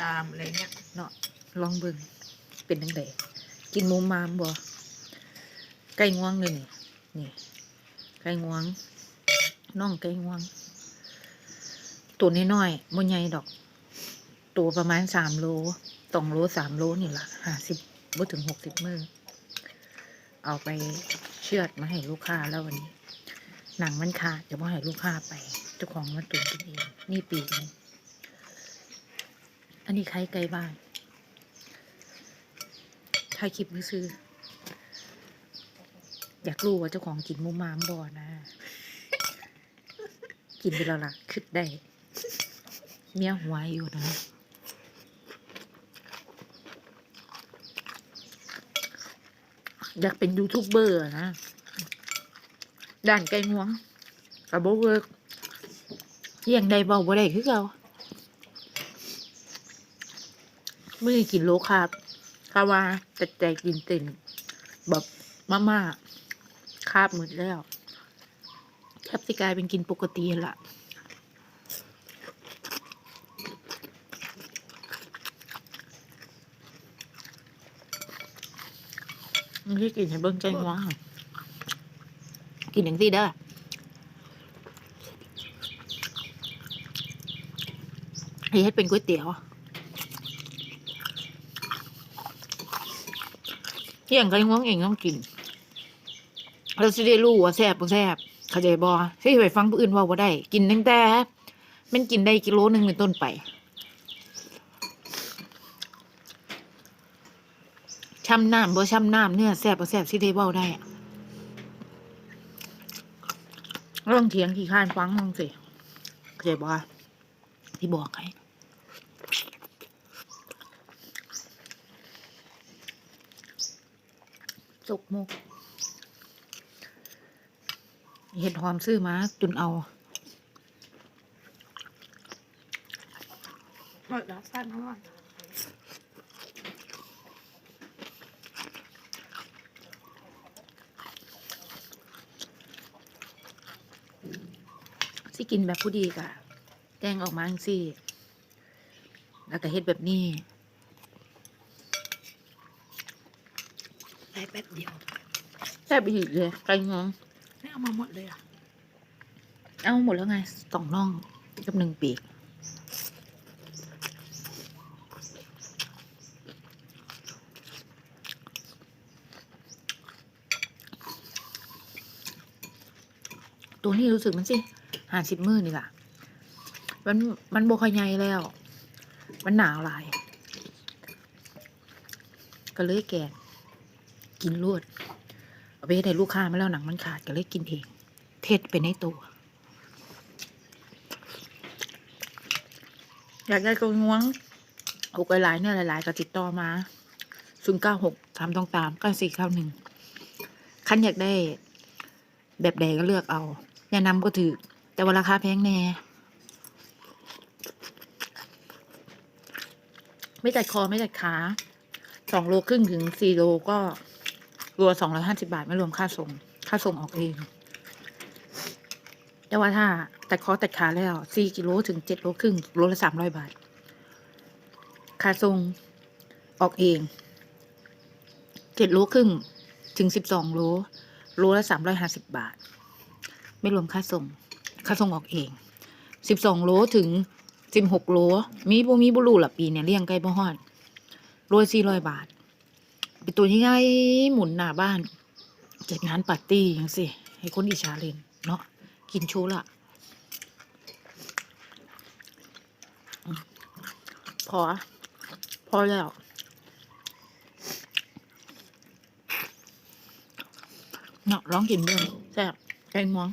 ตามอะไรเงี้ยเนาะลองเบิ่งเป็นจังไดกินหมูมามบ่ไก่งวงเลยนี่นี่ ไก่งวงน่องไก่งวง ตัวน้อยๆบ่ใหญ่ดอก ตัวประมาณสามโลสองโลสามโลนี่ละห้าสิบบ่ถึงหกสิบมือเอาไปเชือดมาให้ลูกค้าแล้ววันนี้ หนังมันขาดจะบ่ให้ลูกค้าไปเจ้าของมาตุนกินเองนี่ปีนึง อันนี้ไข่ไก่บ้านถ่ายคลิปซื้อ อยากรู้ว่าเจ้าของกินมูมามบ่นะ กินไปแล้วล่ะคิดได้ เมียหัวอยู่นะอยากเป็นยูทูบเบอร์นะ ด่านไก่งวงกับโบเวิร์กเที่ยงใดเบาบ่ได้คือเก่า ไม่ได้กินโลคาร์บคาว่าแต่ใจกินเต็นแบบมาม่าคาบหมดแล้วแทบสิกลายเป็นกินปกติละไม่ได้กินให้เบิ้งใจง่วงกินอย่างที่เด้อให้เฮ็ดเป็นก๋วยเตี๋ยว เที่ยงก็ง่วงเองต้องกิน เราสิได้รู้ว่าแซ่บบ่แซ่บเข้าใจบ่ที่ไปฟังผู้อื่นว่าบ่ได้ กินตั้งแต่มันกินได้กิโลหนึงเป็นต้นไปช่ำน้ำบ่ช่ำน้ำเนื้อแซ่บบ่แซ่บสิได้เว้าได้อะลองเถียงขี้ข้านฟังลองสิเข้าใจบ่ที่บอกให้ จกมกเห็ดหอมซื้อมาจุนเอาหมดแล้วสั้นทั้งวันสิกินแบบผู้ดีกะแกงออกมาจังสิแล้วก็เฮ็ดแบบนี้ ได้แป๊บเดียวแซ่บอีกเลยไก่งวงไม่เอามาหมดเลยอะ เอาหมดแล้วไงสองน่องกับหนึ่งปีกตัวนี้รู้สึกมันสิหาสิบมือนี่ล่ะ มันมันโบคอยใหญ่แล้ว มันหนาวหลาย ก็เลยแกะ กินรวดเอาไปให้ได้ลูกค้ามาแล้วหนังมันขาดก็เลยกินเอง เทศไปในตัว อยากได้กระงวงอกหลายๆเนี่ยหลาย ๆ ก็ติดต่อมาศูนย์เก้าหกสามตองตามเก้าสี่เก้าหนึ่งคันอยากได้ แบบใดก็เลือกเอาแนะนำก็ถือ แต่ว่าราคาแพงแน่ไม่ตัดคอไม่ตัดขาสองโลครึ่งถึงสี่โลก็ รวมสองร้อยห้าสิบาท ไม่รวมค่าส่ง ค่าส่งออกเองแต่ว่าถ้าแตัดคอแตัดขาแล้วสี่กิโลถึงเจ็ดโลครึ่งโลละสามร้อยบาท ค่าส่งออกเองเจ็ดโลครึ่งถึงสิบสองโลโลละสามร้อยห้าสิบบาท ไม่รวมค่าส่ง ค่าส่งออกเองสิบสองโลถึงสิบหกโลมีบ่มีบุรูหละปีเนี่ยเลี้ยงไก่บ่ฮอดโลสี่ร้อยบาท เป็นตัวที่ง่ายหมุนหน้าบ้านจัดงานปาร์ตี้ยังสิให้คนอิจฉาเล่นเนาะกินชว์ละพอ พอแล้วเนาะร้องกินเบิ่งแซ่บแกงมวง